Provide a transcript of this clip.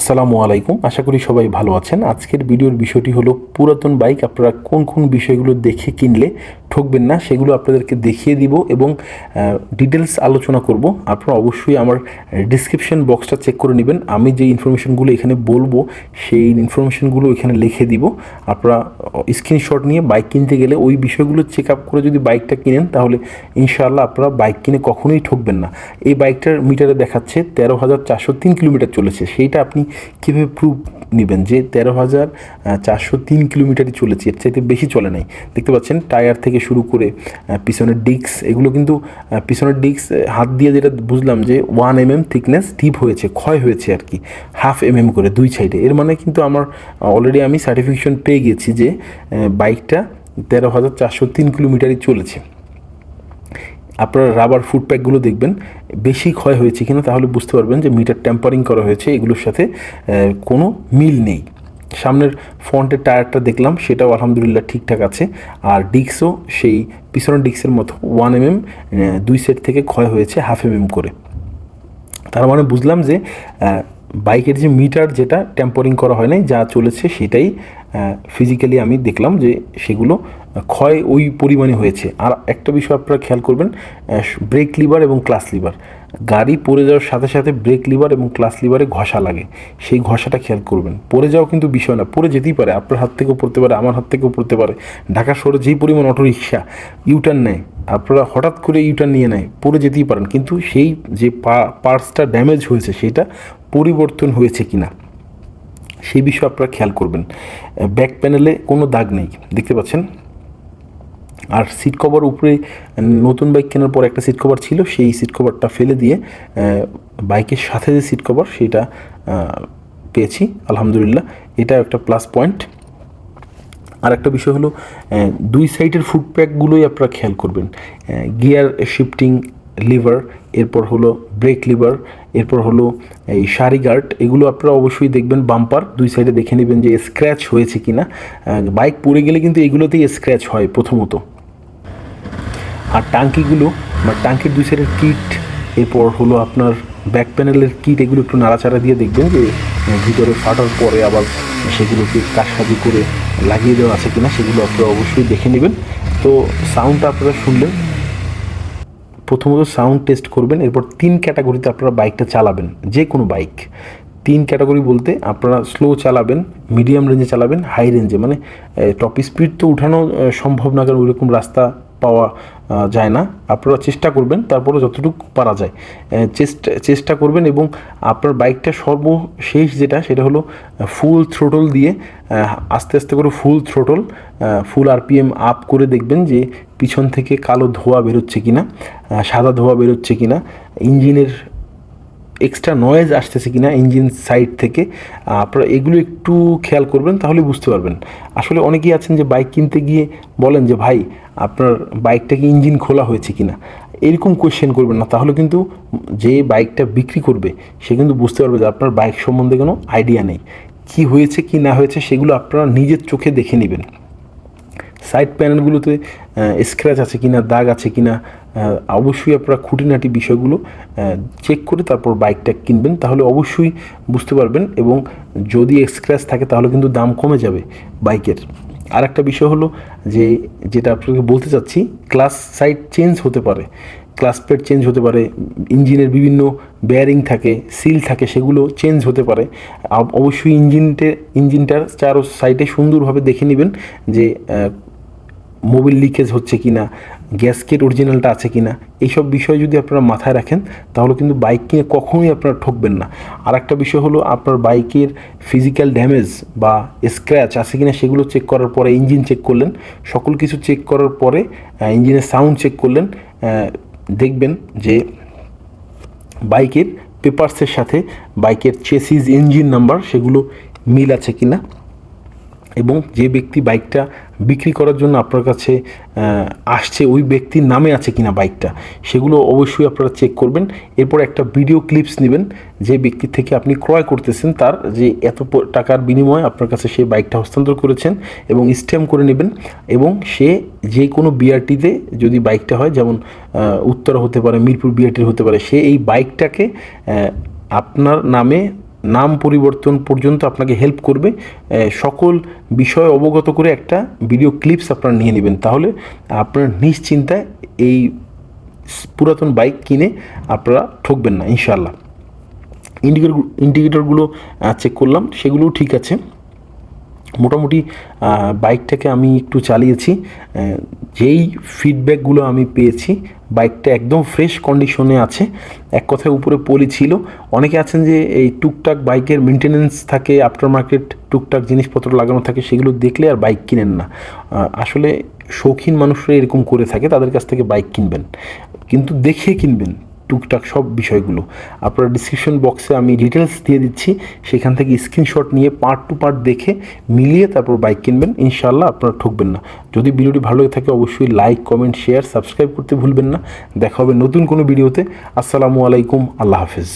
আসসালামু আলাইকুম। আশা করি সবাই ভালো আছেন। আজকের ভিডিওর বিষয়টি হলো, পুরাতন বাইক আপনারা কোন কোন বিষয়গুলো দেখে কিনলে ঠকবেন না সেগুলো আপনাদেরকে দেখিয়ে দিব এবং ডিটেলস আলোচনা করব। আপনারা অবশ্যই আমার ডিসক্রিপশন বক্সটা চেক করে নেবেন। আমি যে ইনফরমেশনগুলো এখানে বলব, সেই ইনফরমেশনগুলো এখানে লিখে দিব। আপনারা স্ক্রিনশট নিয়ে বাইক কিনতে গেলে ওই বিষয়গুলো চেক আপ করে যদি বাইকটা কিনেন, তাহলে ইনশাআল্লাহ আপনারা বাইক কিনে কখনোই ঠকবেন না। এই বাইকটার মিটারে দেখাচ্ছে তেরো হাজার চারশো তিন কিলোমিটার চলেছে। সেইটা আপনি কীভাবে প্রুফ নেবেন? যে তেরো হাজার চারশো তিন কিলোমিটারই চলেছে, এর চাইতে বেশি চলে নাই। দেখতে পাচ্ছেন টায়ার থেকে শুরু করে পিছনের ডিস্ক এগুলো কিন্তু পিছনের ডিস্ক হাত দিয়ে যেটা বুঝলাম যে one M M thickness deep হয়েছে, ক্ষয় হয়েছে আর কি হাফ এম এম করে দুই সাইডে এর মানে কিন্তু আমার অলরেডি আমি সার্টিফিকেশন পেয়ে গেছি যে বাইকটা তেরো হাজার চারশো তিন কিলোমিটারই চলেছে। আপনারা রাবার ফুড প্যাকগুলো দেখবেন, বেশি ক্ষয় হয়েছে কিনা তাহলে বুঝতে পারবেন যে মিটার ট্যাম্পারিং করা হয়েছে, এগুলোর সাথে কোনো মিল নেই। সামনের ফ্রন্টের টায়ারটা দেখলাম, সেটাও আলহামদুলিল্লাহ ঠিকঠাক আছে। আর ডিক্সও সেই, পিছনের ডিক্সের মতো ওয়ান এম এম দুই সেট থেকে ক্ষয় হয়েছে হাফ এম এম করে। তার মানে বুঝলাম যে বাইকের যে মিটার যেটা টেম্পারিং করা হয় নাই, যা চলেছে সেটাই ফিজিক্যালি আমি দেখলাম যে সেগুলো ক্ষয় ওই পরিমাণে হয়েছে। আর একটা বিষয় আপনারা খেয়াল করবেন ব্রেক লিভার এবং ক্লাস লিভার গাড়ি পড়ে যাওয়ার সাথে সাথে ব্রেক লিভার এবং ক্লাস লিভারে ঘষা লাগে। সেই ঘষাটা খেয়াল করবেন। পড়ে যাওয়া কিন্তু বিষয় না, পড়ে যেতেই পারে। আপনার হাত থেকেও পড়তে পারে, আমার হাত থেকেও পড়তে পারে। ঢাকা শহরে যেই পরিমাণ অটো রিক্সা ইউটার্ন নেয়, আপনারা হঠাৎ করে ইউটার্ন নিয়ে নেয়, পড়ে যেতেই পারেন। কিন্তু সেই যে পার্টসটা ড্যামেজ হয়েছে, সেটা পরিবর্তন হয়েছে কিনা সেই বিষয়ে আপনারা খেয়াল করবেন। ব্যাক প্যানেলে কোনো দাগ নেই, দেখতে পাচ্ছেন? আর সিট কভার উপরে নতুন বাইক কেনার পর একটা সিট কভার ছিল, সেই সিট কভারটা ফেলে দিয়ে বাইকের সাথে যে সিট কভার, সেটা পেয়েছি, আলহামদুলিল্লাহ। এটা একটা প্লাস পয়েন্ট। আর একটা বিষয় হলো দুই সাইডের ফুড প্যাকগুলোই আপনারা খেয়াল করবেন। গিয়ার শিফটিং লিভার এরপর হলো ব্রেক লিভার এরপর হলো এই সারি গার্ড, এগুলো আপনারা অবশ্যই দেখবেন বাম্পার, দুই সাইডে দেখে নেবেন যে স্ক্র্যাচ হয়েছে কিনা। বাইক পড়ে গেলে কিন্তু এগুলোতেই স্ক্র্যাচ হয় প্রথমত। আর টাঙ্কিগুলো, বা টাঙ্কির দুই সাইডের কিট এরপর হলো আপনার ব্যাক প্যানেলের কিট এগুলো একটু নাড়াচাড়া দিয়ে দেখবেন যে ভিতরে ফাটার পরে আবার সেগুলোকে কারসাজি করে লাগিয়ে দেওয়া আছে কিনা, সেগুলো আপনারা অবশ্যই দেখে নেবেন। তো সাউন্ডটা আপনারা শুনলেন। প্রথমত সাউন্ড টেস্ট করবেন, এরপর তিন ক্যাটাগরিতে আপনারা বাইকটা চালাবেন যে কোনো বাইক। তিন ক্যাটাগরি বলতে আপনারা স্লো চালাবেন, মিডিয়াম রেঞ্জে চালাবেন, হাই রেঞ্জে মানে টপ স্পিড তো উঠানো সম্ভব না, কারণ ওইরকম রাস্তা পাওয়া যায় না। আপনারা চেষ্টা করবেন তারপরে যতটুকু পারা যায়। চেষ্টা চেষ্টা করবেন এবং আপনার বাইকটা সর্বশেষ যেটা সেটা হলো ফুল থ্রোটল দিয়ে আস্তে আস্তে করে full throttle full RPM up করে দেখবেন যে পিছন থেকে কালো ধোঁয়া বেরোচ্ছে কিনা আহ, সাদা ধোঁয়া বেরোচ্ছে কিনা ইঞ্জিনের এক্সট্রা নয়েজ আসতেছে কিনা ইঞ্জিন সাইড থেকে। আপনারা এগুলো একটু খেয়াল করবেন তাহলে বুঝতে পারবেন। আসলে অনেকেই আছেন যে বাইক কিনতে গিয়ে বলেন যে ভাই আপনার বাইকটাকে ইঞ্জিন খোলা হয়েছে কিনা, এরকম কোয়েশ্চেন করবেন না। তাহলে কিন্তু যে বাইকটা বিক্রি করবে, সে কিন্তু বুঝতে পারবে যে আপনার বাইক সম্বন্ধে কোনো আইডিয়া নেই। কি হয়েছে, কি না হয়েছে, সেগুলো আপনারা নিজের চোখে দেখে নেবেন। সাইড প্যানেলগুলোতে স্ক্র্যাচ আছে কি না দাগ আছে কি না অবশ্যই আপনারা খুঁটিনাটি বিষয়গুলো চেক করে তারপর বাইকটা কিনবেন। তাহলে অবশ্যই বুঝতে পারবেন এবং যদি স্ক্র্যাচ থাকে, তাহলে কিন্তু দাম কমে যাবে বাইকের। আর একটা বিষয় হলো যে যেটা আপনাকে বলতে চাচ্ছি ক্লাস সাইড চেঞ্জ হতে পারে ক্লাস প্লেট চেঞ্জ হতে পারে ইঞ্জিনের বিভিন্ন বেয়ারিং থাকে সিল থাকে, সেগুলো চেঞ্জ হতে পারে। অবশ্যই ইঞ্জিনটে ইঞ্জিনটার চারো সাইডে সুন্দরভাবে দেখে নেবেন যে মোবিল লিকেজ হচ্ছে কি না গ্যাসকেট অরিজিনালটা আছে কি না এইসব বিষয় যদি আপনারা মাথায় রাখেন, তাহলে কিন্তু বাইক কিনে কখনোই আপনারা ঠকবেন না। আর একটা বিষয় হলো আপনার বাইকের ফিজিক্যাল ড্যামেজ বা স্ক্র্যাচ আছে কি না সেগুলো চেক করার পরে ইঞ্জিন চেক করলেন। সকল কিছু চেক করার পরে ইঞ্জিনের সাউন্ড চেক করলেন। দেখবেন যে বাইকের পেপার্সের সাথে বাইকের চেসিস ইঞ্জিন নাম্বার সেগুলো মিল আছে কিনা। এবং যে ব্যক্তি বাইকটা বিক্রি করার জন্য আপনার কাছে আসছে, ওই ব্যক্তির নামে আছে কিনা বাইকটা, সেগুলো অবশ্যই আপনারা চেক করবেন। এরপর একটা ভিডিও ক্লিপস নেবেন, যে ব্যক্তির থেকে আপনি ক্রয় করতেছেন, তার যে এত টাকার বিনিময়ে আপনার কাছে সেই বাইকটা হস্তান্তর করেছেন এবং স্ট্যাম্প করে নেবেন এবং সে যে কোনো বিআরটিতে যদি বাইকটা হয়, যেমন উত্তরা হতে পারে, মিরপুর বিআরটির হতে পারে, সে এই বাইকটাকে আপনার নামে নাম পরিবর্তন পর্যন্ত আপনাকে হেল্প করবে। সকল বিষয় অবগত করে একটা ভিডিও ক্লিপস আপনারা নিয়ে নেবেন। তাহলে আপনার নিশ্চিন্তায় এই পুরাতন বাইক কিনে আপনারা ঠকবেন না ইনশাল্লাহ ইন্ডিকেটর ইন্ডিকেটরগুলো চেক করলাম, সেগুলোও ঠিক আছে। মোটামুটি বাইকটাকে আমি একটু চালিয়েছি। যেই ফিডব্যাকগুলো আমি পেয়েছি বাইকটা একদম ফ্রেশ কন্ডিশনে আছে। এক কথায় উপরে পলি ছিল। অনেকে আছেন যে এই টুকটাক বাইকের মেনটেনেন্স থাকে আফটার মার্কেট টুকটাক জিনিসপত্র লাগানো থাকে, সেগুলো দেখলে আর বাইক কিনেন না। আসলে শৌখিন মানুষরা এরকম করে থাকে, তাদের কাছ থেকে বাইক কিনবেন। কিন্তু দেখে কিনবেন। টুকটাক সব বিষয়গুলো। আপনার ডিসক্রিপশন বক্সে আমি ডিটেলস দিয়ে দিচ্ছি। সেখান থেকে স্ক্রিনশট নিয়ে পার্ট টু পার্ট দেখে মিলিয়ে তারপর বাইক কিনবেন। ইনশাল্লাহ আপনারা ঠকবেন না। যদি ভিডিওটি ভালো থাকে অবশ্যই লাইক কমেন্ট শেয়ার সাবস্ক্রাইব করতে ভুলবেন না। দেখা হবে নতুন কোনো ভিডিওতে আসসালামু আলাইকুম। আল্লাহ হাফেজ।